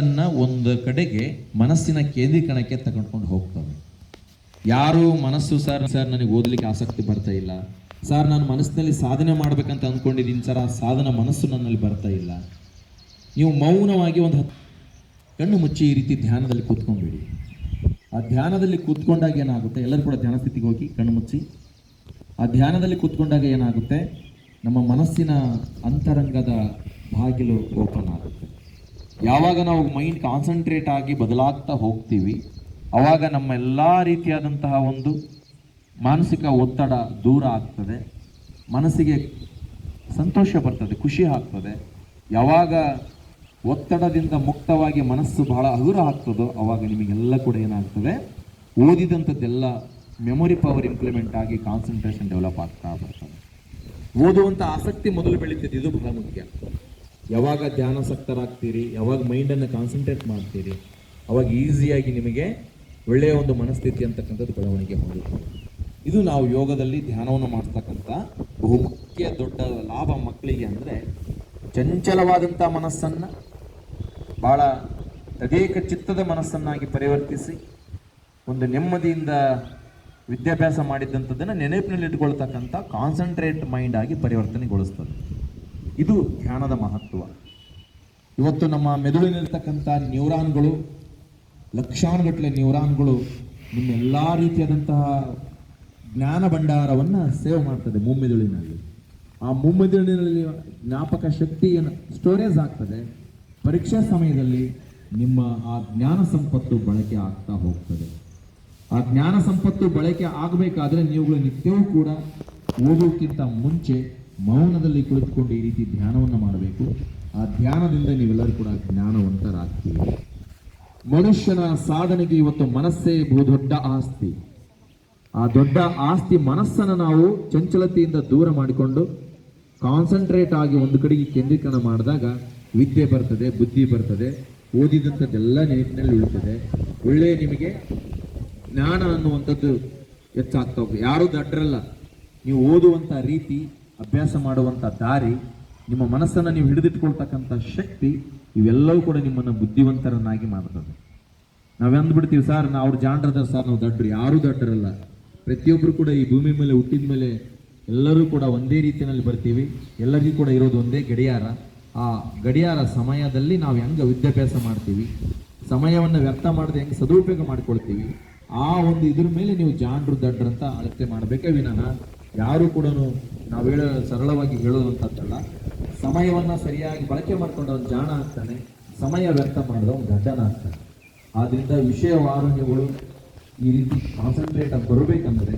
ಅನ್ನ ಒಂದು ಕಡೆಗೆ ಮನಸ್ಸಿನ ಕೇಂದ್ರೀಕರಣಕ್ಕೆ ತಗೊಂಡ್ಕೊಂಡು ಹೋಗ್ತವೆ. ಯಾರು ಮನಸ್ಸು, ಸರ್ ಸರ್, ನನಗೆ ಓದಲಿಕ್ಕೆ ಆಸಕ್ತಿ ಬರ್ತಾ ಇಲ್ಲ. ಸರ್, ನಾನು ಮನಸ್ಸಿನಲ್ಲಿ ಸಾಧನೆ ಮಾಡ್ಬೇಕಂತ ಅಂದ್ಕೊಂಡಿದ್ದೀನಿ. ಸರ್, ಆ ಸಾಧನ ಮನಸ್ಸು ನನ್ನಲ್ಲಿ ಬರ್ತಾ ಇಲ್ಲ. ನೀವು ಮೌನವಾಗಿ ಒಂದು ಕಣ್ಣು ಮುಚ್ಚಿ ಈ ರೀತಿ ಧ್ಯಾನದಲ್ಲಿ ಕೂತ್ಕೊಂಡ್ಬಿಡಿ. ಆ ಧ್ಯಾನದಲ್ಲಿ ಕೂತ್ಕೊಂಡಾಗ ಏನಾಗುತ್ತೆ? ಎಲ್ಲರೂ ಕೂಡ ಧ್ಯಾನ ಸ್ಥಿತಿಗೆ ಹೋಗಿ ಕಣ್ಣು ಮುಚ್ಚಿ. ಆ ಧ್ಯಾನದಲ್ಲಿ ಕೂತ್ಕೊಂಡಾಗ ಏನಾಗುತ್ತೆ? ನಮ್ಮ ಮನಸ್ಸಿನ ಅಂತರಂಗದ ಬಾಗಿಲು ಓಪನ್ ಆಗುತ್ತೆ. ಯಾವಾಗ ನಾವು ಮೈಂಡ್ ಕಾನ್ಸಂಟ್ರೇಟ್ ಆಗಿ ಬದಲಾಗ್ತಾ ಹೋಗ್ತೀವಿ ಆವಾಗ ನಮ್ಮ ಎಲ್ಲ ರೀತಿಯಾದಂತಹ ಒಂದು ಮಾನಸಿಕ ಒತ್ತಡ ದೂರ ಆಗ್ತದೆ, ಮನಸ್ಸಿಗೆ ಸಂತೋಷ ಬರ್ತದೆ, ಖುಷಿ ಆಗ್ತದೆ. ಯಾವಾಗ ಒತ್ತಡದಿಂದ ಮುಕ್ತವಾಗಿ ಮನಸ್ಸು ಬಹಳ ಹಗುರ ಆಗ್ತದೋ ಆವಾಗ ನಿಮಗೆಲ್ಲ ಕೂಡ ಏನಾಗ್ತದೆ? ಓದಿದಂಥದ್ದೆಲ್ಲ ಮೆಮೊರಿ ಪವರ್ ಇಂಪ್ಲಿಮೆಂಟ್ ಆಗಿ ಕಾನ್ಸಂಟ್ರೇಷನ್ ಡೆವಲಪ್ ಆಗ್ತಾ ಬರ್ತದೆ. ಓದುವಂಥ ಆಸಕ್ತಿ ಮೊದಲು ಬೆಳೀತದೆ, ಇದು ಬಹಳ ಮುಖ್ಯ. ಯಾವಾಗ ಧ್ಯಾನಾಸಕ್ತರಾಗ್ತೀರಿ ಯಾವಾಗ ಮೈಂಡನ್ನು ಕಾನ್ಸಂಟ್ರೇಟ್ ಮಾಡ್ತೀರಿ, ಅವಾಗ ಈಸಿಯಾಗಿ ನಿಮಗೆ ಒಳ್ಳೆಯ ಒಂದು ಮನಸ್ಥಿತಿ ಅಂತಕ್ಕಂಥದ್ದು ಬೆಳವಣಿಗೆ ಮಾಡುತ್ತೆ ಇದು ನಾವು ಯೋಗದಲ್ಲಿ ಧ್ಯಾನವನ್ನು ಮಾಡ್ತಕ್ಕಂಥ ಬಹುಮುಖ್ಯ ದೊಡ್ಡ ಲಾಭ ಮಕ್ಕಳಿಗೆ ಅಂದರೆ ಚಂಚಲವಾದಂಥ ಮನಸ್ಸನ್ನು ಭಾಳ ತದೇಕ ಚಿತ್ತದ ಮನಸ್ಸನ್ನಾಗಿ ಪರಿವರ್ತಿಸಿ, ಒಂದು ನೆಮ್ಮದಿಯಿಂದ ವಿದ್ಯಾಭ್ಯಾಸ ಮಾಡಿದ್ದಂಥದ್ದನ್ನು ನೆನಪಿನಲ್ಲಿ ಇಟ್ಕೊಳ್ತಕ್ಕಂಥ ಕಾನ್ಸಂಟ್ರೇಟ್ ಮೈಂಡ್ ಆಗಿ ಪರಿವರ್ತನೆಗೊಳಿಸ್ತದೆ. ಇದು ಧ್ಯಾನದ ಮಹತ್ವ. ಇವತ್ತು ನಮ್ಮ ಮೆದುಳಿನಲ್ಲಿರ್ತಕ್ಕಂಥ ನ್ಯೂರಾನ್ಗಳು, ಲಕ್ಷಾನುಗಟ್ಟಲೆ ನ್ಯೂರಾನ್ಗಳು ನಿಮ್ಮ ಎಲ್ಲ ರೀತಿಯಾದಂತಹ ಜ್ಞಾನ ಭಂಡಾರವನ್ನು ಸೇವ್ ಮಾಡ್ತದೆ ಮುಮ್ಮೆದುಳಿನಲ್ಲಿ. ಆ ಮುಮ್ಮೆದುಳಿನಲ್ಲಿ ಜ್ಞಾಪಕ ಶಕ್ತಿಯನ್ನು ಸ್ಟೋರೇಜ್ ಆಗ್ತದೆ, ಪರೀಕ್ಷಾ ಸಮಯದಲ್ಲಿ ನಿಮ್ಮ ಆ ಜ್ಞಾನ ಸಂಪತ್ತು ಬಳಕೆ ಆಗ್ತಾ ಹೋಗ್ತದೆ. ಆ ಜ್ಞಾನ ಸಂಪತ್ತು ಬಳಕೆ ಆಗಬೇಕಾದ್ರೆ ನೀವುಗಳು ನಿತ್ಯವೂ ಕೂಡ ಓದೋಕ್ಕಿಂತ ಮುಂಚೆ ಮೌನದಲ್ಲಿ ಕುಳಿತುಕೊಂಡು ಈ ರೀತಿ ಧ್ಯಾನವನ್ನು ಮಾಡಬೇಕು. ಆ ಧ್ಯಾನದಿಂದ ನೀವೆಲ್ಲರೂ ಕೂಡ ಜ್ಞಾನವಂತರಾಗ್ತೀವಿ ಮನುಷ್ಯನ ಸಾಧನೆಗೆ ಇವತ್ತು ಮನಸ್ಸೇ ಬಹುದೊಡ್ಡ ಆಸ್ತಿ. ಆ ದೊಡ್ಡ ಆಸ್ತಿ ಮನಸ್ಸನ್ನು ನಾವು ಚಂಚಲತೆಯಿಂದ ದೂರ ಮಾಡಿಕೊಂಡು ಕಾನ್ಸಂಟ್ರೇಟ್ ಆಗಿ ಒಂದು ಕಡೆಗೆ ಕೇಂದ್ರೀಕರಣ ಮಾಡಿದಾಗ ವಿದ್ಯೆ ಬರ್ತದೆ, ಬುದ್ಧಿ ಬರ್ತದೆ, ಓದಿದಂಥದ್ದೆಲ್ಲ ನೆನಪಿನಲ್ಲಿ ಉಳಿತದೆ. ಒಳ್ಳೆ ನಿಮಗೆ ಜ್ಞಾನ ಅನ್ನುವಂಥದ್ದು ಹೆಚ್ಚಾಗ್ತಾ ಹೋಗ್ತದೆ. ಯಾರೂ ದಡ್ಡರಲ್ಲ ನೀವು ಓದುವಂಥ ರೀತಿ ಅಭ್ಯಾಸ ಮಾಡುವಂಥ ದಾರಿ, ನಿಮ್ಮ ಮನಸ್ಸನ್ನು ನೀವು ಹಿಡಿದಿಟ್ಕೊಳ್ತಕ್ಕಂಥ ಶಕ್ತಿ, ಇವೆಲ್ಲವೂ ಕೂಡ ನಿಮ್ಮನ್ನು ಬುದ್ಧಿವಂತರನ್ನಾಗಿ ಮಾಡ್ತದೆ ನಾವು ಅಂದ್ಬಿಡ್ತೀವಿ ಸರ್ ನಾವು ಅವ್ರ ಜಾಣರದ ಸರ್, ನಾವು ದಡ್ಡರು ಯಾರೂ ದಡ್ಡರಲ್ಲ ಪ್ರತಿಯೊಬ್ಬರು ಕೂಡ ಈ ಭೂಮಿ ಮೇಲೆ, ಹುಟ್ಟಿದ ಮೇಲೆ ಎಲ್ಲರೂ ಕೂಡ ಒಂದೇ ರೀತಿಯಲ್ಲಿ ಬರ್ತೀವಿ. ಎಲ್ಲರಿಗೂ ಕೂಡ ಇರೋದು ಒಂದೇ ಗಡಿಯಾರ. ಆ ಗಡಿಯಾರ ಸಮಯದಲ್ಲಿ ನಾವು ಹೆಂಗೆ ವಿದ್ಯಾಭ್ಯಾಸ ಮಾಡ್ತೀವಿ, ಸಮಯವನ್ನು ವ್ಯರ್ಥ ಮಾಡದೆ ಹೆಂಗೆ ಸದುಪಯೋಗ ಮಾಡ್ಕೊಳ್ತೀವಿ, ಆ ಒಂದು ಇದ್ರ ಮೇಲೆ ನೀವು ಜಾಣರು ಅಂತ ಅಳತೆ ಮಾಡಬೇಕೇ ವಿನಃ? ಯಾರು ಕೂಡ ನಾವು ಹೇಳೋ ಸರಳವಾಗಿ ಹೇಳುವಂಥದ್ದಲ್ಲ, ಸಮಯವನ್ನು ಸರಿಯಾಗಿ ಬಳಕೆ ಮಾಡ್ಕೊಂಡವನು ಜಾಣ ಆಗ್ತಾನೆ, ಸಮಯ ವ್ಯರ್ಥ ಮಾಡಿದವನು ಘಟನ ಆಗ್ತಾನೆ. ಆದ್ದರಿಂದ ವಿಷಯ ವಾರಣ್ಯಗಳು ಈ ರೀತಿ ಕಾನ್ಸಂಟ್ರೇಟ್ ಆಗಿ ಬರಬೇಕಂದ್ರೆ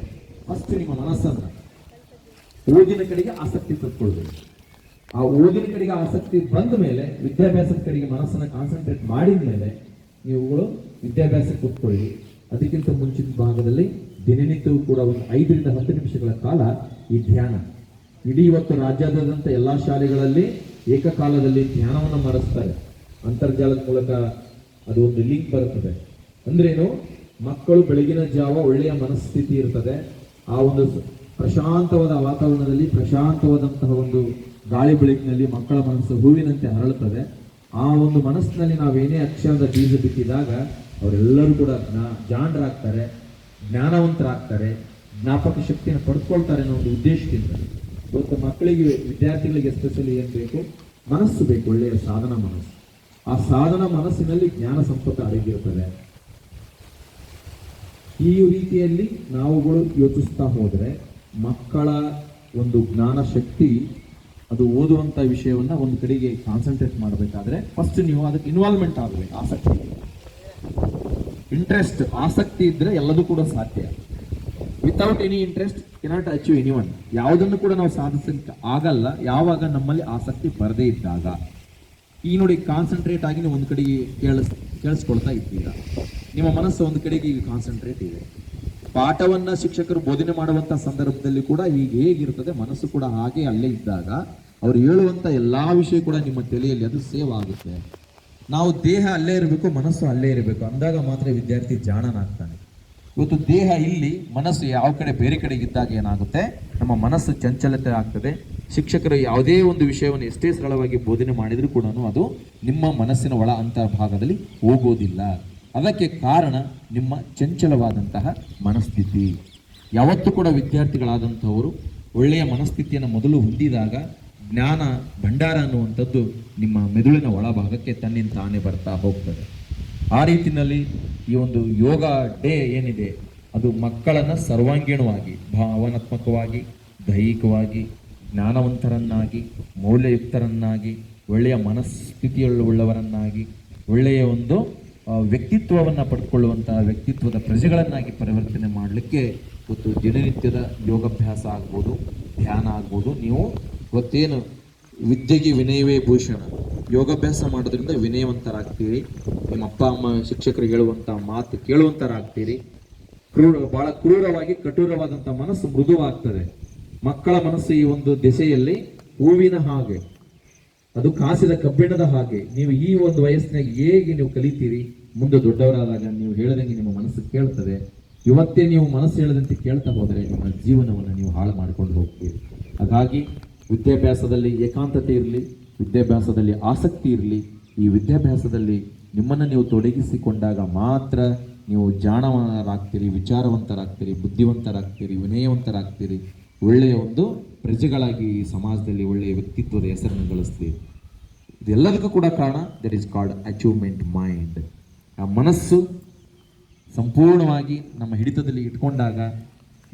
ಫಸ್ಟ್ ನಿಮ್ಮ ಮನಸ್ಸನ್ನು ಓದಿನ ಕಡೆಗೆ ಆಸಕ್ತಿ ತಕ್ಕೊಳ್ಬೇಕು ಆ ಓದಿನ ಕಡೆಗೆ ಆಸಕ್ತಿ ಬಂದ ಮೇಲೆ, ವಿದ್ಯಾಭ್ಯಾಸದ ಕಡೆಗೆ ಮನಸ್ಸನ್ನು ಕಾನ್ಸಂಟ್ರೇಟ್ ಮಾಡಿದ ಮೇಲೆ, ನೀವುಗಳು ವಿದ್ಯಾಭ್ಯಾಸಕ್ಕೆ ಕೂತ್ಕೊಳ್ಳಿ ಅದಕ್ಕಿಂತ ಮುಂಚಿನ ಭಾಗದಲ್ಲಿ ದಿನನಿತ್ಯವೂ ಕೂಡ ಒಂದು ಐದರಿಂದ ಹತ್ತು ನಿಮಿಷಗಳ ಕಾಲ ಈ ಧ್ಯಾನ. ಇಡೀ ಇವತ್ತು ರಾಜ್ಯಾದ್ಯಂತ ಎಲ್ಲ ಶಾಲೆಗಳಲ್ಲಿ ಏಕಕಾಲದಲ್ಲಿ ಧ್ಯಾನವನ್ನು ಮಾಡಿಸ್ತಾರೆ. ಅಂತರ್ಜಾಲದ ಮೂಲಕ ಅದು ಒಂದು ಲಿಂಕ್ ಬರುತ್ತದೆ. ಅಂದ್ರೇನು? ಮಕ್ಕಳು ಬೆಳಗಿನ ಜಾವ ಒಳ್ಳೆಯ ಮನಸ್ಥಿತಿ ಇರ್ತದೆ. ಆ ಒಂದು ಪ್ರಶಾಂತವಾದ ವಾತಾವರಣದಲ್ಲಿ ಪ್ರಶಾಂತವಾದಂತಹ ಒಂದು ಗಾಳಿ ಬೆಳಕಿನಲ್ಲಿ ಮಕ್ಕಳ ಮನಸ್ಸು ಹೂವಿನಂತೆ ಹರಳುತ್ತದೆ ಆ ಒಂದು ಮನಸ್ಸಿನಲ್ಲಿ ನಾವೇನೇ ಅಕ್ಷರದ ಬೀಜ ಬಿತ್ತಿದಾಗ ಅವರೆಲ್ಲರೂ ಕೂಡ ಜಾಣರಾಗ್ತಾರೆ ಜ್ಞಾನವಂತರಾಗ್ತಾರೆ, ಜ್ಞಾಪಕ ಶಕ್ತಿಯನ್ನು ಪಡ್ಕೊಳ್ತಾರೆ ಅನ್ನೋ ಒಂದು ಉದ್ದೇಶದಿಂದ ಇವತ್ತು ಮಕ್ಕಳಿಗೆ, ವಿದ್ಯಾರ್ಥಿಗಳಿಗೆ ಎಸ್ಪೆಷಲಿ ಏನು ಬೇಕು? ಮನಸ್ಸು ಬೇಕು, ಒಳ್ಳೆಯ ಸಾಧನ ಮನಸ್ಸು. ಆ ಸಾಧನ ಮನಸ್ಸಿನಲ್ಲಿ ಜ್ಞಾನ ಸಂಪತ್ತು ಅಡಗಿರುತ್ತದೆ. ಈ ರೀತಿಯಲ್ಲಿ ನಾವುಗಳು ಯೋಚಿಸ್ತಾ ಹೋದರೆ ಮಕ್ಕಳ ಒಂದು ಜ್ಞಾನ ಶಕ್ತಿ, ಅದು ಓದುವಂಥ ವಿಷಯವನ್ನು ಒಂದು ಕಡೆಗೆ ಕಾನ್ಸಂಟ್ರೇಟ್ ಮಾಡಬೇಕಾದ್ರೆ ಫಸ್ಟ್ ನೀವು ಅದಕ್ಕೆ ಇನ್ವಾಲ್ವ್ಮೆಂಟ್ ಆಗಬೇಕು, ಆಸಕ್ತಿ. ಇಂಟ್ರೆಸ್ಟ್ ಆಸಕ್ತಿ ಇದ್ರೆ ಎಲ್ಲದೂ ಕೂಡ ಸಾಧ್ಯ. Without any interest cannot achieve anyone ಯಾವುದನ್ನು ಕೂಡ ನಾವು ಸಾಧಿಸಲಿಕ್ಕೆ ಆಗಲ್ಲ. ಯಾವಾಗ ನಮ್ಮಲ್ಲಿ ಆಸಕ್ತಿ ಬರದೇ ಇದ್ದಾಗ. ಈ ನೋಡಿ ಕಾನ್ಸಂಟ್ರೇಟ್ ಆಗಿ ನೀವು ಒಂದು ಕಡೆಗೆ ಕೇಳಿಸ್, ಕೇಳಿಸ್ಕೊಳ್ತಾ ಇದ್ದೀರಾ. ನಿಮ್ಮ ಮನಸ್ಸು ಒಂದು ಕಡೆಗೆ ಈಗ ಕಾನ್ಸಂಟ್ರೇಟ್ ಇದೆ. ಪಾಠವನ್ನ ಶಿಕ್ಷಕರು ಬೋಧನೆ ಮಾಡುವಂತ ಸಂದರ್ಭದಲ್ಲಿ ಕೂಡ ಈಗ ಹೇಗಿರ್ತದೆ, ಮನಸ್ಸು ಕೂಡ ಹಾಗೆ ಅಲ್ಲೇ ಇದ್ದಾಗ, ಅವ್ರು ಹೇಳುವಂತ ಎಲ್ಲಾ ವಿಷಯ ಕೂಡ ನಿಮ್ಮ ತಲೆಯಲ್ಲಿ ಅದು ಸೇವ್ ಆಗುತ್ತೆ. ನಾವು ದೇಹ ಅಲ್ಲೇ ಇರಬೇಕು, ಮನಸ್ಸು ಅಲ್ಲೇ ಇರಬೇಕು. ಅಂದಾಗ ಮಾತ್ರ ವಿದ್ಯಾರ್ಥಿ ಜಾಣನಾಗ್ತಾನೆ. ಇವತ್ತು ದೇಹ ಇಲ್ಲಿ, ಮನಸ್ಸು ಯಾವ ಕಡೆ ಬೇರೆ ಕಡೆ ಇದ್ದಾಗ ಏನಾಗುತ್ತೆ? ನಮ್ಮ ಮನಸ್ಸು ಚಂಚಲತೆ ಆಗ್ತದೆ. ಶಿಕ್ಷಕರು ಯಾವುದೇ ಒಂದು ವಿಷಯವನ್ನು ಎಷ್ಟೇ ಸರಳವಾಗಿ ಬೋಧನೆ ಮಾಡಿದರೂ ಕೂಡ ಅದು ನಿಮ್ಮ ಮನಸ್ಸಿನ ಒಳ ಅಂತರ್ಭಾಗದಲ್ಲಿ ಹೋಗೋದಿಲ್ಲ. ಅದಕ್ಕೆ ಕಾರಣ ನಿಮ್ಮ ಚಂಚಲವಾದಂತಹ ಮನಸ್ಥಿತಿ. ಯಾವತ್ತೂ ಕೂಡ ವಿದ್ಯಾರ್ಥಿಗಳಾದಂಥವರು ಒಳ್ಳೆಯ ಮನಸ್ಥಿತಿಯನ್ನು ಮೊದಲು ಹೊಂದಿದಾಗ ಜ್ಞಾನ ಭಂಡಾರ ಅನ್ನುವಂಥದ್ದು ನಿಮ್ಮ ಮೆದುಳಿನ ಒಳಭಾಗಕ್ಕೆ ತನ್ನಿಂದ ತಾನೇ ಬರ್ತಾ ಹೋಗ್ತದೆ. ಆ ರೀತಿಯಲ್ಲಿ ಈ ಒಂದು ಯೋಗ ಡೇ ಏನಿದೆ, ಅದು ಮಕ್ಕಳನ್ನು ಸರ್ವಾಂಗೀಣವಾಗಿ, ಭಾವನಾತ್ಮಕವಾಗಿ, ದೈಹಿಕವಾಗಿ, ಜ್ಞಾನವಂತರನ್ನಾಗಿ, ಮೌಲ್ಯಯುಕ್ತರನ್ನಾಗಿ, ಒಳ್ಳೆಯ ಮನಸ್ಥಿತಿಯುಳ್ಳವರನ್ನಾಗಿ ಒಳ್ಳೆಯ ಒಂದು ವ್ಯಕ್ತಿತ್ವವನ್ನು ಪಡ್ಕೊಳ್ಳುವಂತಹ ವ್ಯಕ್ತಿತ್ವದ ಪ್ರಜೆಗಳನ್ನಾಗಿ ಪರಿವರ್ತನೆ ಮಾಡಲಿಕ್ಕೆ ಇವತ್ತು ದಿನನಿತ್ಯದ ಯೋಗಾಭ್ಯಾಸ ಆಗ್ಬೋದು, ಧ್ಯಾನ ಆಗ್ಬೋದು. ನೀವು ಇವತ್ತೇನು ವಿದ್ಯೆಗೆ ವಿನಯವೇ ಭೂಷಣ. ಯೋಗಾಭ್ಯಾಸ ಮಾಡೋದ್ರಿಂದ ವಿನಯವಂತರಾಗ್ತೀರಿ. ನಿಮ್ಮ ಅಪ್ಪ, ಅಮ್ಮ, ಶಿಕ್ಷಕರು ಹೇಳುವಂಥ ಮಾತು ಕೇಳುವಂತರಾಗ್ತೀರಿ. ಕ್ರೂರ, ಬಹಳ ಕ್ರೂರವಾಗಿ ಕಠೋರವಾದಂಥ ಮನಸ್ಸು ಮೃದುವಾಗ್ತದೆ. ಮಕ್ಕಳ ಮನಸ್ಸು ಈ ಒಂದು ದೆಸೆಯಲ್ಲಿ ಹೂವಿನ ಹಾಗೆ. ಅದು ಕಾಸಿದ ಕಬ್ಬಿಣದ ಹಾಗೆ. ನೀವು ಈ ಒಂದು ವಯಸ್ಸಿನಾಗ ಹೇಗೆ ನೀವು ಕಲಿತೀರಿ? ಮುಂದೆ ದೊಡ್ಡವರಾದಾಗ ನೀವು ಹೇಳದಂಗೆ ನಿಮ್ಮ ಮನಸ್ಸು ಕೇಳ್ತದೆ. ಇವತ್ತೇ ನೀವು ಮನಸ್ಸು ಹೇಳದಂತೆ ಕೇಳ್ತಾ ಹೋದರೆ ನಿಮ್ಮ ಜೀವನವನ್ನು ನೀವು ಹಾಳು ಮಾಡ್ಕೊಂಡು ಹೋಗ್ತೀರಿ. ಹಾಗಾಗಿ ವಿದ್ಯಾಭ್ಯಾಸದಲ್ಲಿ ಏಕಾಂತತೆ ಇರಲಿ, ವಿದ್ಯಾಭ್ಯಾಸದಲ್ಲಿ ಆಸಕ್ತಿ ಇರಲಿ, ಈ ವಿದ್ಯಾಭ್ಯಾಸದಲ್ಲಿ ನಿಮ್ಮನ್ನು ನೀವು ತೊಡಗಿಸಿಕೊಂಡಾಗ ಮಾತ್ರ ನೀವು ಜಾಣವನರಾಗ್ತೀರಿ ವಿಚಾರವಂತರಾಗ್ತೀರಿ, ಬುದ್ಧಿವಂತರಾಗ್ತೀರಿ, ವಿನಯವಂತರಾಗ್ತೀರಿ. ಒಳ್ಳೆಯ ಒಂದು ಪ್ರಜೆಗಳಾಗಿ ಈ ಸಮಾಜದಲ್ಲಿ ಒಳ್ಳೆಯ ವ್ಯಕ್ತಿತ್ವದ ಹೆಸರನ್ನು ಗಳಿಸ್ತೀರಿ. ಇದೆಲ್ಲದಕ್ಕೂ ಕೂಡ ಕಾರಣ that is called achievement mind ಆ ಮನಸ್ಸು ಸಂಪೂರ್ಣವಾಗಿ ನಮ್ಮ ಹಿಡಿತದಲ್ಲಿ ಇಟ್ಕೊಂಡಾಗ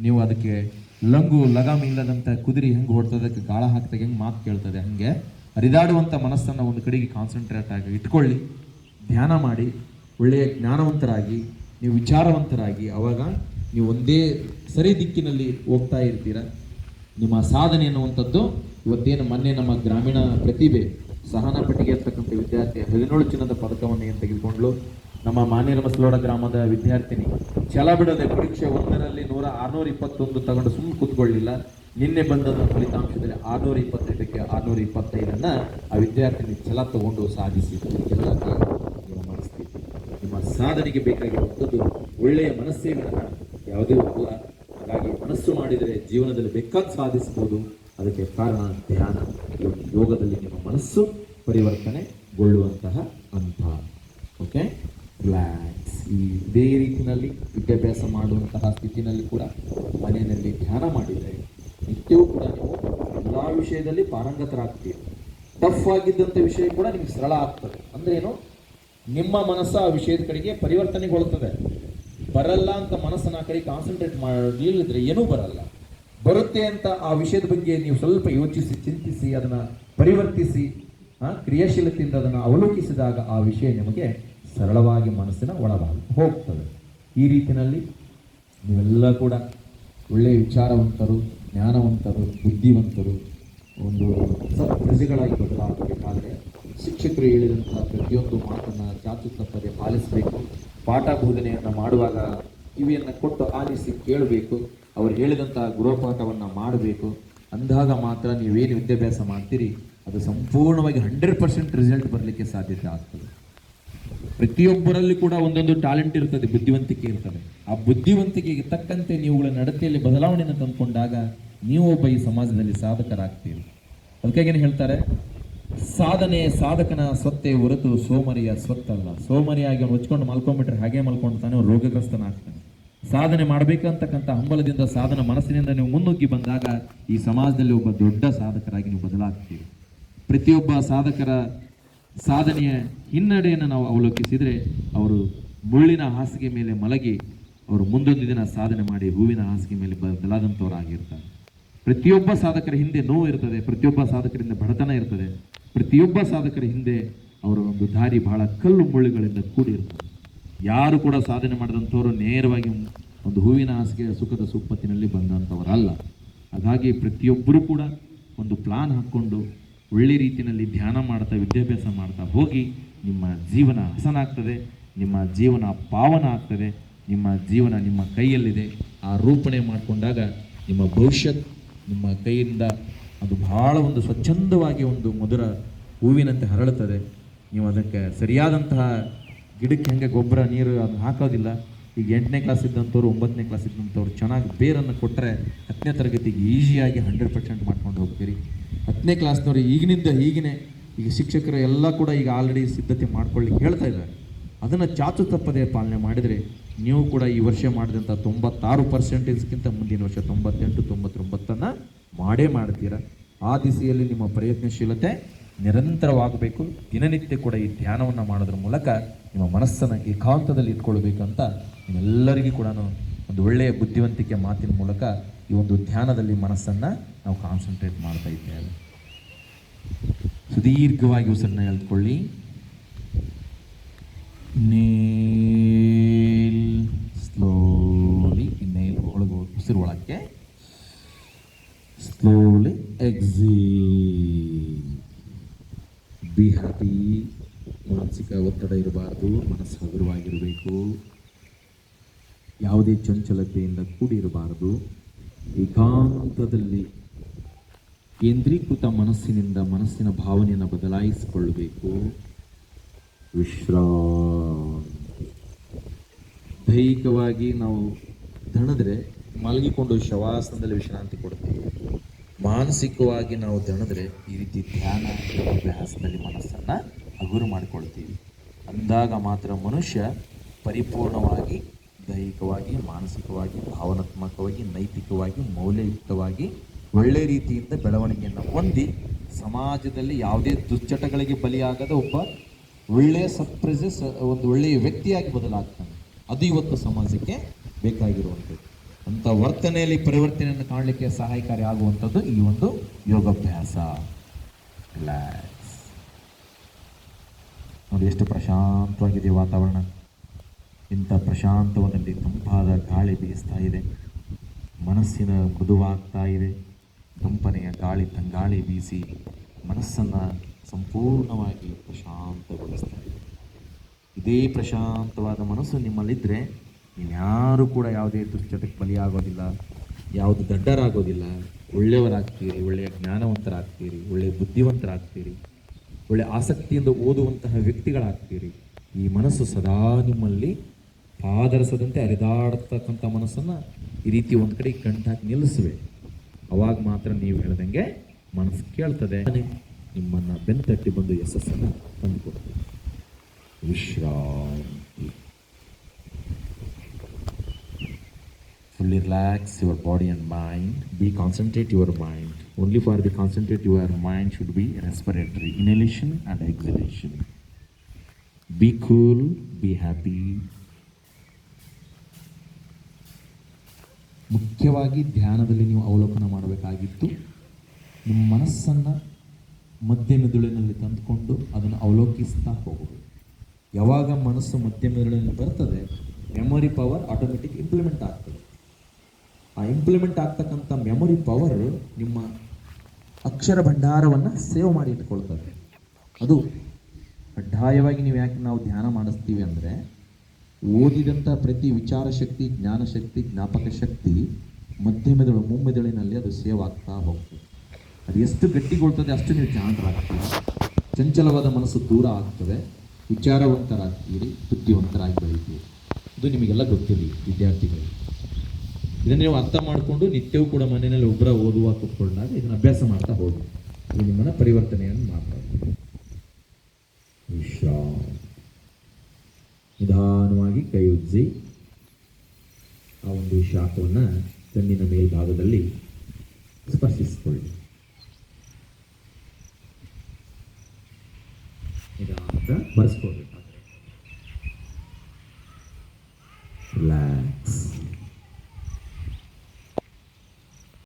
ನೀವು ಅದಕ್ಕೆ ಲಂಗು ಲಗಾಮ ಇಲ್ಲದಂತ ಕುದುರೆ ಹೆಂಗೆ ಓಡ್ತದಕ್ಕೆ ಗಾಳ ಹಾಕ್ದಾಗ ಹೆಂಗೆ ಮಾತು ಕೇಳ್ತದೆ ಹಾಗೆ ಹರಿದಾಡುವಂಥ ಮನಸ್ಸನ್ನು ಒಂದು ಕಡೆಗೆ ಕಾನ್ಸಂಟ್ರೇಟ್ ಆಗಿ ಇಟ್ಕೊಳ್ಳಿ, ಧ್ಯಾನ ಮಾಡಿ, ಒಳ್ಳೆಯ ಜ್ಞಾನವಂತರಾಗಿ, ನೀವು ವಿಚಾರವಂತರಾಗಿ ಅವಾಗ ನೀವು ಒಂದೇ ಸರಿ ದಿಕ್ಕಿನಲ್ಲಿ ಹೋಗ್ತಾ ಇರ್ತೀರ? ನಿಮ್ಮ ಸಾಧನೆ ಅನ್ನುವಂಥದ್ದು ಇವತ್ತೇನು ಮೊನ್ನೆ ನಮ್ಮ ಗ್ರಾಮೀಣ ಪ್ರತಿಭೆ ಸಹನಾ ಪಟ್ಟಿಗೆ ಇರ್ತಕ್ಕಂಥ ವಿದ್ಯಾರ್ಥಿ ಹದಿನೇಳು ಚಿನ್ನದ ಪದಕವನ್ನು ಏನು ತೆಗೆದುಕೊಂಡ್ಲು ನಮ್ಮ ಮಾನೇರ ಮಸಲೋಡ ಗ್ರಾಮದ ವಿದ್ಯಾರ್ಥಿನಿ. ಛಲ ಬಿಡದೆ ಪರೀಕ್ಷೆ ಒಂದರಲ್ಲಿ ನೂರ ಆರ್ನೂರ ಇಪ್ಪತ್ತೊಂದು ತಗೊಂಡು ಸುಮ್ಮನೆ ಕೂತ್ಕೊಳ್ಳಿಲ್ಲ. ನಿನ್ನೆ ಬಂದಂಥ ಫಲಿತಾಂಶದಲ್ಲಿ ಆರ್ನೂರ ಇಪ್ಪತ್ತೈದಕ್ಕೆ ಆರ್ನೂರ ಇಪ್ಪತ್ತೈದನ್ನ ಆ ವಿದ್ಯಾರ್ಥಿನಿ ಛಲ ತಗೊಂಡು ಸಾಧಿಸಿ ನಿಮ್ಮ ಸಾಧನೆಗೆ ಬೇಕಾಗಿರುವಂಥದ್ದು ಒಳ್ಳೆಯ ಮನಸ್ಸೇ ಯಾವುದೇ ಅಲ್ಲ ಹಾಗಾಗಿ ಮನಸ್ಸು ಮಾಡಿದರೆ ಜೀವನದಲ್ಲಿ ಬೇಕಾದ ಸಾಧಿಸಬಹುದು ಅದಕ್ಕೆ ಕಾರಣ ಧ್ಯಾನ. ಯೋಗದಲ್ಲಿ ನಿಮ್ಮ ಮನಸ್ಸು ಪರಿವರ್ತನೆಗೊಳ್ಳುವಂತಹ ಅಂತ ಓಕೆ ರಿಲ್ಯಾಕ್ಸ್ ಇದೇ ರೀತಿಯಲ್ಲಿ ವಿದ್ಯಾಭ್ಯಾಸ ಮಾಡುವಂತಹ ಸ್ಥಿತಿನಲ್ಲಿ ಕೂಡ ಮನೆಯಲ್ಲಿ ಧ್ಯಾನ ಮಾಡಿದರೆ ನಿತ್ಯವೂ ಕೂಡ ನೀವು ಎಲ್ಲ ವಿಷಯದಲ್ಲಿ ಪಾರಂಗತರಾಗ್ತೀರಿ. ಟಫ್ ಆಗಿದ್ದಂಥ ವಿಷಯ ಕೂಡ ನಿಮ್ಗೆ ಸರಳ ಆಗ್ತದೆ. ಅಂದ್ರೆ ಏನು? ನಿಮ್ಮ ಮನಸ್ಸು ಆ ವಿಷಯದ ಕಡೆಗೆ ಪರಿವರ್ತನೆಗೊಳ್ತದೆ ಬರಲ್ಲ ಅಂತ ಮನಸ್ಸನ್ನ ಆ ಕಡೆ ಕಾನ್ಸಂಟ್ರೇಟ್ ಮಾಡಿದ್ರೆ ಏನೂ ಬರಲ್ಲ. ಬರುತ್ತೆ ಅಂತ ಆ ವಿಷಯದ ಬಗ್ಗೆ ನೀವು ಸ್ವಲ್ಪ ಯೋಚಿಸಿ, ಚಿಂತಿಸಿ, ಅದನ್ನ ಪರಿವರ್ತಿಸಿ ಕ್ರಿಯಾಶೀಲತೆಯಿಂದ ಅದನ್ನು ಅವಲೋಕಿಸಿದಾಗ ಆ ವಿಷಯ ನಿಮಗೆ ಸರಳವಾಗಿ ಮನಸ್ಸಿನ ಒಳಭಾಗ ಹೋಗ್ತದೆ. ಈ ರೀತಿಯಲ್ಲಿ ನೀವೆಲ್ಲ ಕೂಡ ಒಳ್ಳೆಯ ವಿಚಾರವಂತರು, ಜ್ಞಾನವಂತರು, ಬುದ್ಧಿವಂತರು, ಒಂದು ಸತ್ ಪ್ರಜೆಗಳಾಗಿ ಬದಲಾಗಬೇಕಾದ್ರೆ ಶಿಕ್ಷಕರು ಹೇಳಿದಂತಹ ಪ್ರತಿಯೊಂದು ಮಾತನ್ನು ಚಾಚು ತಪ್ಪದೆ ಪಾಲಿಸಬೇಕು ಪಾಠ ಬೋಧನೆಯನ್ನು ಮಾಡುವಾಗ ಕಿವಿಯನ್ನು ಕೊಟ್ಟು ಆಲಿಸಿ ಕೇಳಬೇಕು. ಅವರು ಹೇಳಿದಂತಹ ಗೃಹಪಾಠವನ್ನು ಮಾಡಬೇಕು. ಅಂದಾಗ ಮಾತ್ರ ನೀವೇನು ವಿದ್ಯಾಭ್ಯಾಸ ಮಾಡ್ತೀರಿ? ಅದು ಸಂಪೂರ್ಣವಾಗಿ ಹಂಡ್ರೆಡ್ ಪರ್ಸೆಂಟ್ ರಿಸಲ್ಟ್ ಬರಲಿಕ್ಕೆ ಸಾಧ್ಯತೆ ಆಗ್ತದೆ. ಪ್ರತಿಯೊಬ್ಬರಲ್ಲಿ ಕೂಡ ಒಂದೊಂದು ಟ್ಯಾಲೆಂಟ್ ಇರ್ತದೆ, ಬುದ್ಧಿವಂತಿಕೆ ಇರ್ತದೆ. ಆ ಬುದ್ಧಿವಂತಿಕೆಗೆ ತಕ್ಕಂತೆ ನೀವುಗಳ ನಡತೆಯಲ್ಲಿ ಬದಲಾವಣೆಯನ್ನು ತಂದುಕೊಂಡಾಗ ನೀವು ಒಬ್ಬ ಈ ಸಮಾಜದಲ್ಲಿ ಸಾಧಕರಾಗ್ತೀರಿ. ಅದಕ್ಕಾಗಿ ಹೇಳ್ತಾರೆ, ಸಾಧನೆ ಸಾಧಕನ ಸ್ವತ್ತೇ ಹೊರತು ಸೋಮರಿಯ ಸ್ವತ್ತಲ್ಲ. ಸೋಮರಿಯಾಗಿ ಅವನು ಹೊಚ್ಕೊಂಡು ಮಲ್ಕೊಂಡ್ಬಿಟ್ರೆ ಹಾಗೆ ಮಲ್ಕೊಂಡ್ತಾನೆ, ಅವ್ನು ರೋಗಗ್ರಸ್ತನಾಗ್ತಾನೆ. ಸಾಧನೆ ಮಾಡಬೇಕಂತಕ್ಕಂಥ ಹಂಬಲದಿಂದ, ಸಾಧನ ಮನಸ್ಸಿನಿಂದ ನೀವು ಮುನ್ನುಗ್ಗಿ ಬಂದಾಗ ಈ ಸಮಾಜದಲ್ಲಿ ಒಬ್ಬ ದೊಡ್ಡ ಸಾಧಕರಾಗಿ ನೀವು ಬದಲಾಗ್ತೀರಿ. ಪ್ರತಿಯೊಬ್ಬ ಸಾಧಕರ ಸಾಧನೆಯ ಹಿನ್ನಡೆಯನ್ನು ನಾವು ಅವಲೋಕಿಸಿದರೆ ಅವರು ಮುಳ್ಳಿನ ಹಾಸಿಗೆ ಮೇಲೆ ಮಲಗಿ ಅವರು ಮುಂದೊಂದು ದಿನ ಸಾಧನೆ ಮಾಡಿ ಹೂವಿನ ಹಾಸಿಗೆ ಮೇಲೆ ಬದಲಾದಂಥವರಾಗಿರ್ತಾರೆ ಪ್ರತಿಯೊಬ್ಬ ಸಾಧಕರ ಹಿಂದೆ ನೋವು ಇರ್ತದೆ, ಪ್ರತಿಯೊಬ್ಬ ಸಾಧಕರಿಂದ ಬಡತನ ಇರ್ತದೆ, ಪ್ರತಿಯೊಬ್ಬ ಸಾಧಕರ ಹಿಂದೆ ಅವರ ಒಂದು ದಾರಿ ಬಹಳ ಕಲ್ಲು ಮುಳ್ಳುಗಳಿಂದ ಕೂಡಿರ್ತದೆ. ಯಾರು ಕೂಡ ಸಾಧನೆ ಮಾಡಿದಂಥವರು ನೇರವಾಗಿ ಒಂದು ಹೂವಿನ ಹಾಸಿಗೆ ಸುಖದ ಸುಪ್ಪತ್ತಿನಲ್ಲಿ ಬಂದಂಥವರಲ್ಲ. ಹಾಗಾಗಿ ಪ್ರತಿಯೊಬ್ಬರು ಕೂಡ ಒಂದು ಪ್ಲಾನ್ ಹಾಕ್ಕೊಂಡು ಒಳ್ಳೆ ರೀತಿಯಲ್ಲಿ ಧ್ಯಾನ ಮಾಡ್ತಾ, ವಿದ್ಯಾಭ್ಯಾಸ ಮಾಡ್ತಾ ಹೋಗಿ ನಿಮ್ಮ ಜೀವನ ಹಸನಾಗ್ತದೆ ನಿಮ್ಮ ಜೀವನ ಪಾವನ ಆಗ್ತದೆ, ನಿಮ್ಮ ಜೀವನ ನಿಮ್ಮ ಕೈಯಲ್ಲಿದೆ. ಆ ರೂಪಣೆ ಮಾಡಿಕೊಂಡಾಗ ನಿಮ್ಮ ಭವಿಷ್ಯತ್ ನಿಮ್ಮ ಕೈಯಿಂದ ಅದು ಬಹಳ ಒಂದು ಸ್ವಚ್ಛಂದವಾಗಿ ಒಂದು ಮಧುರ ಹೂವಿನಂತೆ ಹರಳುತ್ತದೆ. ನೀವು ಅದಕ್ಕೆ ಸರಿಯಾದಂತಹ ಗಿಡಕ್ಕೆ ಹೆಂಗೆ ಗೊಬ್ಬರ, ನೀರು ಅದನ್ನು ಹಾಕೋದಿಲ್ಲ. ಈಗ ಎಂಟನೇ ಕ್ಲಾಸ್ ಇದ್ದಂಥವ್ರು, ಒಂಬತ್ತನೇ ಕ್ಲಾಸ್ ಇದ್ದಂಥವ್ರು ಚೆನ್ನಾಗಿ ಬೇರನ್ನು ಕೊಟ್ಟರೆ ಹತ್ತನೇ ತರಗತಿಗೆ ಈಸಿಯಾಗಿ ಹಂಡ್ರೆಡ್ ಪರ್ಸೆಂಟ್ ಮಾಡ್ಕೊಂಡು ಹೋಗ್ತೀರಿ. ಹತ್ತನೇ ಕ್ಲಾಸ್ನವ್ರು ಈಗಿನಿಂದ ಈಗಿನೇ ಈಗ ಶಿಕ್ಷಕರು ಎಲ್ಲ ಕೂಡ ಈಗ ಆಲ್ರೆಡಿ ಸಿದ್ಧತೆ ಮಾಡ್ಕೊಳ್ಳಿಕ್ಕೆ ಹೇಳ್ತಾ ಇದ್ದಾರೆ. ಅದನ್ನು ಚಾಚು ತಪ್ಪದೆ ಪಾಲನೆ ಮಾಡಿದರೆ ನೀವು ಕೂಡ ಈ ವರ್ಷ ಮಾಡಿದಂಥ ತೊಂಬತ್ತಾರು ಪರ್ಸೆಂಟೇಜ್ಗಿಂತ ಮುಂದಿನ ವರ್ಷ ತೊಂಬತ್ತೆಂಟು, ತೊಂಬತ್ತೊಂಬತ್ತನ್ನು ಮಾಡೇ ಮಾಡ್ತೀರಾ. ಆ ದಿಸೆಯಲ್ಲಿ ನಿಮ್ಮ ಪ್ರಯತ್ನಶೀಲತೆ ನಿರಂತರವಾಗಬೇಕು. ದಿನನಿತ್ಯ ಕೂಡ ಈ ಧ್ಯಾನವನ್ನು ಮಾಡೋದ್ರ ಮೂಲಕ ನಿಮ್ಮ ಮನಸ್ಸನ್ನು ಏಕಾಂತದಲ್ಲಿ ಇಟ್ಕೊಳ್ಬೇಕಂತ ನಿಮ್ಮೆಲ್ಲರಿಗೂ ಕೂಡ ಒಂದು ಒಳ್ಳೆಯ ಬುದ್ಧಿವಂತಿಕೆ ಮಾತಿನ ಮೂಲಕ ಈ ಒಂದು ಧ್ಯಾನದಲ್ಲಿ ಮನಸ್ಸನ್ನು ನಾವು ಕಾನ್ಸಂಟ್ರೇಟ್ ಮಾಡ್ತಾ ಇದ್ದೇವೆ. ಸುದೀರ್ಘವಾಗಿ ಉಸಿರನ್ನ ಎಳೆದುಕೊಳ್ಳಿ ನೇಲ್ ಸ್ಲೋಲಿ ಇನ್ನೇಲ್ ಒಳಗೆ, ಉಸಿರು ಒಳಕ್ಕೆ. ಸ್ಲೋಲಿ ಎಕ್ಸಿ ಬಿ ಹ್ಯಾಪಿ ಮಾನಸಿಕ ಒತ್ತಡ ಇರಬಾರ್ದು. ಮನಸ್ಸು ಹಗುರವಾಗಿರಬೇಕು. ಯಾವುದೇ ಚಂಚಲತೆಯಿಂದ ಕೂಡಿರಬಾರದು. ಏಕಾಂತದಲ್ಲಿ ಕೇಂದ್ರೀಕೃತ ಮನಸ್ಸಿನಿಂದ ಮನಸ್ಸಿನ ಭಾವನೆಯನ್ನು ಬದಲಾಯಿಸಿಕೊಳ್ಳಬೇಕು. ವಿಶ್ರಾಂತಿ. ದೈಹಿಕವಾಗಿ ನಾವು ದಣದ್ರೆ ಮಲಗಿಕೊಂಡು ಶವಾಸನದಲ್ಲಿ ವಿಶ್ರಾಂತಿ ಕೊಡ್ತೀವಿ. ಮಾನಸಿಕವಾಗಿ ನಾವು ದಣದ್ರೆ ಈ ರೀತಿ ಧ್ಯಾನ ಅಭ್ಯಾಸದಲ್ಲಿ ಮನಸ್ಸನ್ನು ಹಗುರು ಮಾಡಿಕೊಳ್ತೀವಿ. ಅಂದಾಗ ಮಾತ್ರ ಮನುಷ್ಯ ಪರಿಪೂರ್ಣವಾಗಿ ದೈಹಿಕವಾಗಿ, ಮಾನಸಿಕವಾಗಿ, ಭಾವನಾತ್ಮಕವಾಗಿ, ನೈತಿಕವಾಗಿ ಮೌಲ್ಯಯುಕ್ತವಾಗಿ ಒಳ್ಳೆ ರೀತಿಯಿಂದ ಬೆಳವಣಿಗೆಯನ್ನು ಹೊಂದಿ ಸಮಾಜದಲ್ಲಿ ಯಾವುದೇ ದುಶ್ಚಟಗಳಿಗೆ ಬಲಿಯಾಗದ ಒಬ್ಬ ಒಳ್ಳೆಯ ಸತ್ಪ್ರಜೆ ಒಂದು ಒಳ್ಳೆಯ ವ್ಯಕ್ತಿಯಾಗಿ ಬದಲಾಗ್ತಾನೆ. ಅದು ಇವತ್ತು ಸಮಾಜಕ್ಕೆ ಬೇಕಾಗಿರುವಂಥದ್ದು. ಅಂಥ ವರ್ತನೆಯಲ್ಲಿ ಪರಿವರ್ತನೆಯನ್ನು ಕಾಣಲಿಕ್ಕೆ ಸಹಾಯಕಾರಿ ಆಗುವಂಥದ್ದು ಈ ಒಂದು ಯೋಗಾಭ್ಯಾಸ. ನೋಡಿ ಎಷ್ಟು ಪ್ರಶಾಂತವಾಗಿದೆ ವಾತಾವರಣ. ಇಂಥ ಪ್ರಶಾಂತವನಲ್ಲಿ ತಂಪಾದ ಗಾಳಿ ಬೀಸ್ತಾ ಇದೆ. ಮನಸ್ಸಿನ ಮೃದುವಾಗ್ತಾ ಇದೆ. ತಂಪನೆಯ ಗಾಳಿ ತಂಗಾಳಿ ಬೀಸಿ ಮನಸ್ಸನ್ನು ಸಂಪೂರ್ಣವಾಗಿ ಪ್ರಶಾಂತಗೊಳಿಸ್ತಾ ಇದೆ. ಇದೇ ಪ್ರಶಾಂತವಾದ ಮನಸ್ಸು ನಿಮ್ಮಲ್ಲಿದ್ದರೆ ನೀವ್ಯಾರೂ ಕೂಡ ಯಾವುದೇ ದುಶ್ಚಟಕ್ಕೆ ಬಲಿಯಾಗೋದಿಲ್ಲ, ಯಾವುದು ದಡ್ಡರಾಗೋದಿಲ್ಲ. ಒಳ್ಳೆಯವರಾಗ್ತೀರಿ, ಒಳ್ಳೆಯ ಜ್ಞಾನವಂತರಾಗ್ತೀರಿ ಒಳ್ಳೆಯ ಬುದ್ಧಿವಂತರಾಗ್ತೀರಿ ಒಳ್ಳೆಯ ಆಸಕ್ತಿಯಿಂದ ಓದುವಂತಹ ವ್ಯಕ್ತಿಗಳಾಗ್ತೀರಿ. ಈ ಮನಸ್ಸು ಸದಾ ನಿಮ್ಮಲ್ಲಿ ಪಾದರಸದಂತೆ ಹರಿದಾಡತಕ್ಕಂಥ ಮನಸ್ಸನ್ನು ಈ ರೀತಿ ಒಂದು ಕಡೆ ಕಂಠಾಕಿ ನಿಲ್ಲಿಸುವೆ ಅವಾಗ ಮಾತ್ರ ನೀವು ಹೇಳ್ದಂಗೆ ಮನಸ್ಸು ಕೇಳ್ತದೆ ನಿಮ್ಮನ್ನು ಬೆನ್ತಟ್ಟಿ ಬಂದು ಯಶಸ್ಸನ್ನು ತಂದುಕೊಡ್ತೀವಿ ವಿಶ್ರಾಂತಿ fully relax your body and mind be concentrate your mind only for the concentrate your mind should be respiratory inhalation and exhalation be cool be happy ಮುಖ್ಯವಾಗಿ ಧ್ಯಾನದಲ್ಲಿ ನೀವು ಅವಲೋಕನ ಮಾಡಬೇಕಾಗಿತ್ತು. ನಿಮ್ಮ ಮನಸ್ಸನ್ನು ಮಧ್ಯ ಮೆದುಳಿನಲ್ಲಿ ತಂದುಕೊಂಡು ಅದನ್ನು ಅವಲೋಕಿಸ್ತಾ ಹೋಗಬೇಕು ಯಾವಾಗ ಮನಸ್ಸು ಮಧ್ಯ ಮೆದುಳಿನಲ್ಲಿ ಬರ್ತದೆ ಮೆಮೊರಿ ಪವರ್ ಆಟೋಮೆಟಿಕ್ ಇಂಪ್ಲಿಮೆಂಟ್ ಆಗ್ತದೆ. ಆ ಇಂಪ್ಲಿಮೆಂಟ್ ಆಗ್ತಕ್ಕಂಥ ಮೆಮೊರಿ ಪವರ್ ನಿಮ್ಮ ಅಕ್ಷರ ಭಂಡಾರವನ್ನು ಸೇವ್ ಮಾಡಿ ಇಟ್ಕೊಳ್ತದೆ. ಅದು ಕಡ್ಡಾಯವಾಗಿ ನೀವು ಯಾಕೆ ನಾವು ಧ್ಯಾನ ಮಾಡಿಸ್ತೀವಿ ಅಂದರೆ ಓದಿದಂಥ ಪ್ರತಿ ವಿಚಾರ ಶಕ್ತಿ ಜ್ಞಾನ ಶಕ್ತಿ ಜ್ಞಾಪಕ ಶಕ್ತಿ ಮಧ್ಯ ಮೆದುಳು ಮುಮ್ಮೆದುಳಿನಲ್ಲಿ ಅದು ಸೇವ್ ಆಗ್ತಾ ಹೋಗ್ತದೆ. ಅದು ಎಷ್ಟು ಗಟ್ಟಿಗೊಳ್ತದೆ ಅಷ್ಟು ನೀವು ಜಾಣರಾಗ್ತೀರಿ ಚಂಚಲವಾದ ಮನಸ್ಸು ದೂರ ಆಗ್ತದೆ. ವಿಚಾರವಂತರಾಗ್ತೀರಿ, ಬುದ್ಧಿವಂತರಾಗಿ ಬೆಳಿತೀರಿ. ಇದು ನಿಮಗೆಲ್ಲ ಗೊತ್ತಿರಲಿ ವಿದ್ಯಾರ್ಥಿಗಳು. ಇದನ್ನು ನೀವು ಅರ್ಥ ಮಾಡಿಕೊಂಡು ನಿತ್ಯವೂ ಕೂಡ ಮನೆಯಲ್ಲಿ ಒಬ್ಬರ ಓದುವ ಕೂತ್ಕೊಂಡಾಗ ಇದನ್ನು ಅಭ್ಯಾಸ ಮಾಡ್ತಾ ಹೋಗಿ. ಇದು ನಿಮ್ಮನ್ನು ಪರಿವರ್ತನೆಯನ್ನು ಮಾಡ್ತಾರೆ ವಿಶ್ರಾಮ ನಿಧಾನವಾಗಿ ಕೈಯುಜ್ಜಿ ಆ ಒಂದು ಶಾಖವನ್ನು ಕಣ್ಣಿನ ಮೇಲ್ಭಾಗದಲ್ಲಿ ಸ್ಪರ್ಶಿಸಿಕೊಳ್ಳಿ. ನಿಧಾನಕ್ಕೆ ಬರೆಸ್ಕೊಳ್ಬೇಕಾದ್ರೆ ರಿಲ್ಯಾಕ್ಸ್